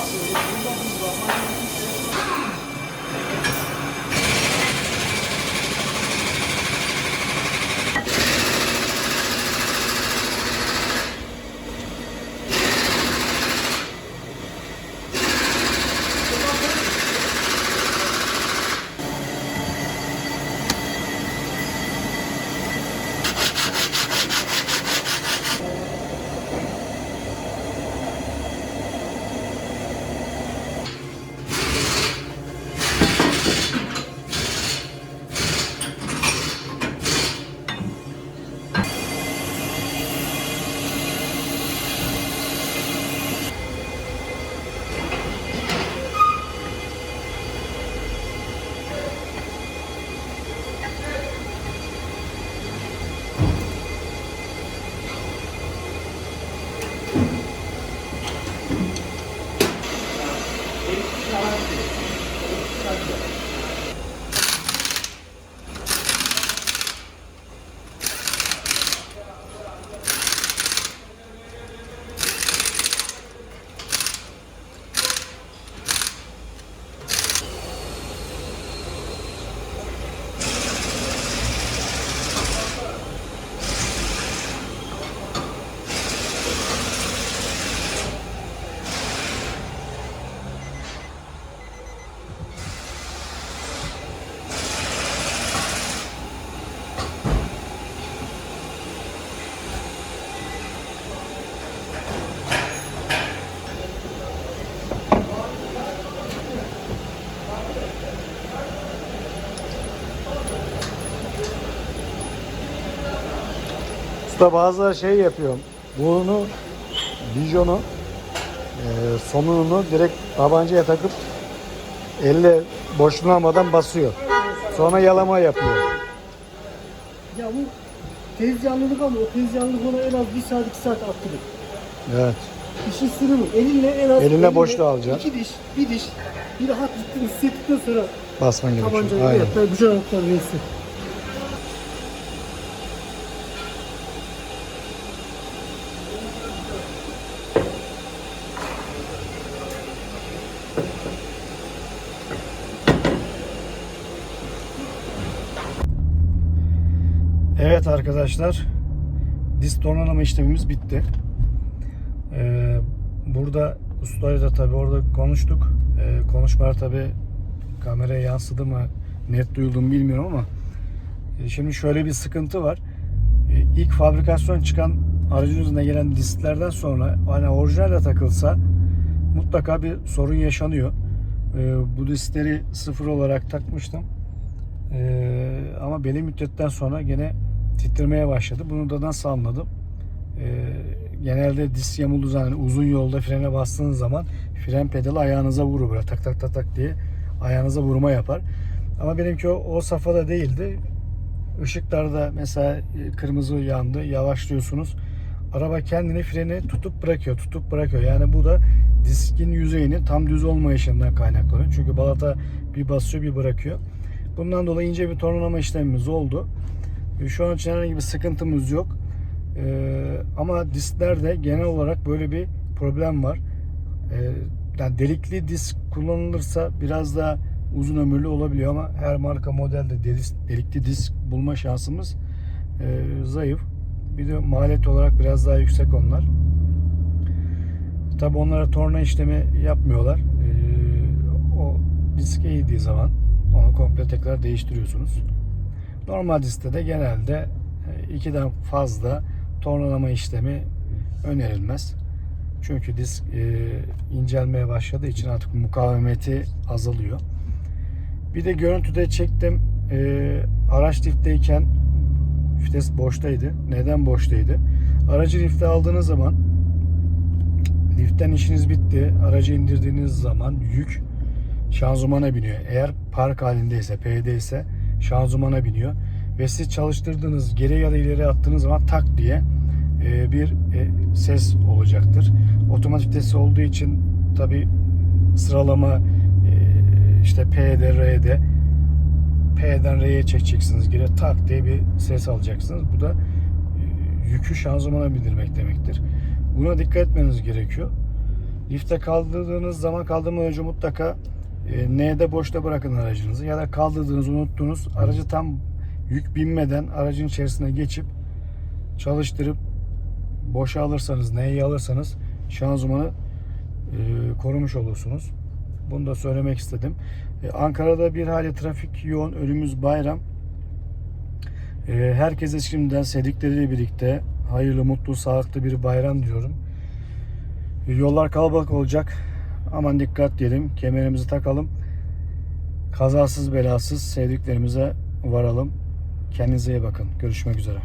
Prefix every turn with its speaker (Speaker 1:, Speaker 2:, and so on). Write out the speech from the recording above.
Speaker 1: どういうこと? Usta bazıları şey yapıyor. Bunu, bijonu, e, somununu direkt tabancaya takıp elle boşlanmadan basıyor. Sonra yalama yapıyor.
Speaker 2: Ya bu tezcanlılık ama o tezcanlılık ona en az bir saat iki saat attırır.
Speaker 1: Evet.
Speaker 2: İşin sırrı bu. Elinle en az
Speaker 1: Elinle boşluğu alacaksın.
Speaker 2: İki diş, bir diş, bir rahat gittin hissettikten sonra
Speaker 1: Basman gerekiyor.
Speaker 2: tabancayı
Speaker 1: Aynen.
Speaker 2: evet, ben güzel verirsin.
Speaker 1: Evet arkadaşlar. Disk tornalama işlemimiz bitti. Ee, burada ustayla tabi orada konuştuk. Ee, konuşmalar tabi kameraya yansıdı mı net duyuldu mu bilmiyorum ama e, şimdi şöyle bir sıkıntı var. E, ilk fabrikasyon çıkan aracın üzerine gelen disklerden sonra hani orijinalde takılsa mutlaka bir sorun yaşanıyor. E, bu diskleri sıfır olarak takmıştım. Ee, ama belli müddetten sonra gene titremeye başladı. Bunu da nasıl anladım? Ee, genelde disk yamulduğu zaman hani uzun yolda frene bastığınız zaman fren pedalı ayağınıza vurur böyle tak tak tak tak diye ayağınıza vurma yapar. Ama benimki o, o safhada değildi. Işıklarda mesela e, kırmızı yandı yavaşlıyorsunuz. Araba kendini freni tutup bırakıyor, tutup bırakıyor. Yani bu da diskin yüzeyinin tam düz olmayışından kaynaklanıyor. Çünkü balata bir basıyor bir bırakıyor. Bundan dolayı ince bir tornalama işlemimiz oldu. Şu an için herhangi bir sıkıntımız yok. Ee, ama disklerde genel olarak böyle bir problem var. Ee, yani delikli disk kullanılırsa biraz daha uzun ömürlü olabiliyor ama her marka modelde delikli disk bulma şansımız e, zayıf. Bir de maliyet olarak biraz daha yüksek onlar. Tabi onlara torna işlemi yapmıyorlar. Ee, o disk eğdiği zaman onu komple tekrar değiştiriyorsunuz. Normal diskte de genelde e, ikiden fazla tornalama işlemi önerilmez. Çünkü disk e, incelmeye başladığı için artık mukavemeti azalıyor. Bir de görüntüde çektim. E, araç lifteyken vites boştaydı. Neden boştaydı? Aracı lifte aldığınız zaman liften işiniz bitti. Aracı indirdiğiniz zaman yük şanzımana biniyor. Eğer park halindeyse, P'de ise şanzımana biniyor. Ve siz çalıştırdığınız geri ya da ileri attığınız zaman tak diye e, bir e, ses olacaktır. Otomatik vitesi olduğu için tabi sıralama e, işte P'de, R'de P'den R'ye çekeceksiniz geri tak diye bir ses alacaksınız. Bu da e, yükü şanzımana bindirmek demektir. Buna dikkat etmeniz gerekiyor. Lifte kaldırdığınız zaman kaldırmadan önce mutlaka N'de boşta bırakın aracınızı ya da kaldırdığınız unuttuğunuz aracı tam yük binmeden aracın içerisine geçip çalıştırıp boşa alırsanız N'yi alırsanız şanzımanı e, korumuş olursunuz. Bunu da söylemek istedim. E, Ankara'da bir hali trafik yoğun. Önümüz bayram. E, herkese şimdiden sevdikleriyle birlikte hayırlı, mutlu, sağlıklı bir bayram diyorum. E, Yollar kalabalık olacak. Aman dikkat diyelim. Kemerimizi takalım. Kazasız belasız sevdiklerimize varalım. Kendinize iyi bakın. Görüşmek üzere.